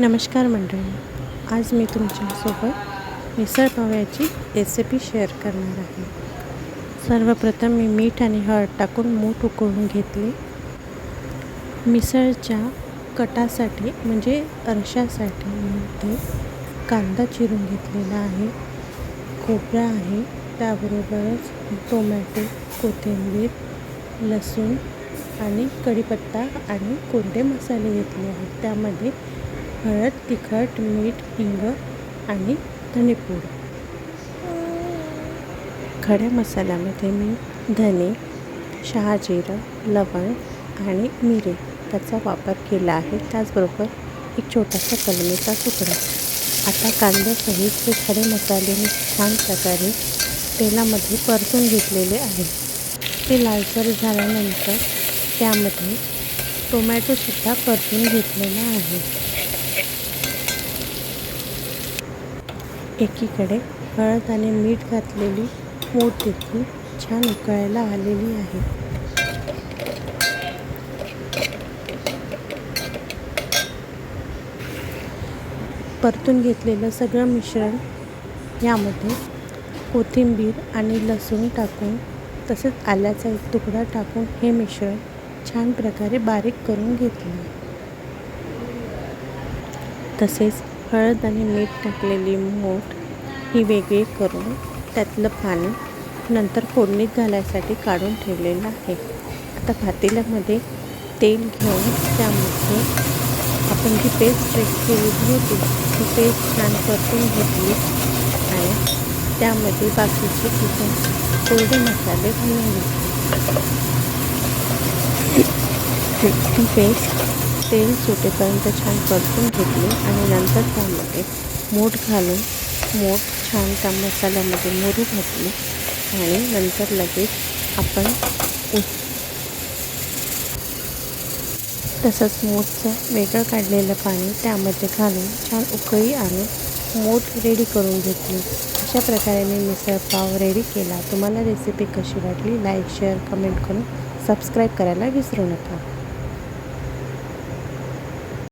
नमस्कार मंडळी. आज मी तुमच्यासोबत मिसळ पाव्याची रेसिपी शेअर करणार आहे. सर्वप्रथम मी मीठ आणि हळद टाकून मूठ उकळून घेतले. मिसळच्या कटासाठी म्हणजे अर्शासाठी मी ते कांदा चिरून घेतलेला आहे. खोबरा आहे त्याबरोबरच टोमॅटो कोथिंबीर लसूण आणि कढीपत्ता आणि कोरडे मसाले घेतले आहेत त्यामध्ये हळद तिखट मीठ हिंग आणि धनेपूड. खड्या मसाल्यामध्ये मी धने शहाजिरं लवंग आणि मिरे त्याचा वापर केला आहे. त्याचबरोबर एक छोटासा कलमीचा तुकडा. आता कांद्यासहित हे खडे मसाले मी छान प्रकारे तेलामध्ये परतून घेतलेले आहे. ते लालसर झाल्यानंतर त्यामध्ये टोमॅटोसुद्धा परतून घेतलेला आहे. एकीकडे हळद आणि मीठ घातलेली मूठ देखील छान उकळायला आलेली आहे. परतून घेतलेलं सगळं मिश्रण यामध्ये कोथिंबीर आणि लसूण टाकून तसेच आल्याचा एक तुकडा टाकून हे मिश्रण छान प्रकारे बारीक करून घेतलं. तसेच हळद आणि मीठ टाकलेली मूठ ही वेगळी करून त्यातलं पाणी नंतर फोडणीत घालायसाठी काढून ठेवलेलं आहे. आता पातेल्यामध्ये तेल घेऊन त्यामध्ये आपण जी पेस्ट केलेली होती ती पेस्ट छान परतून घेतली आणि त्यामध्ये बाकीचे तिथून कोरडे मसाले घालून घेतले. ती पेस्ट तेल सुटेपर्यंत छान परतून घेतले आणि नंतर त्यामध्ये मोठ घालून मोठ छान त्या मसाल्यामध्ये मोरू घातली आणि नंतर लगेच आपण तसंच मोठचं वेगळं काढलेलं पाणी त्यामध्ये घालून छान उकळी आणि मोठ रेडी करून घेतली. अशा प्रकारे मी मिसळपाव रेडी केला. तुम्हाला रेसिपी कशी वाटली? लाईक शेअर कमेंट करून सबस्क्राईब करायला विसरू नका.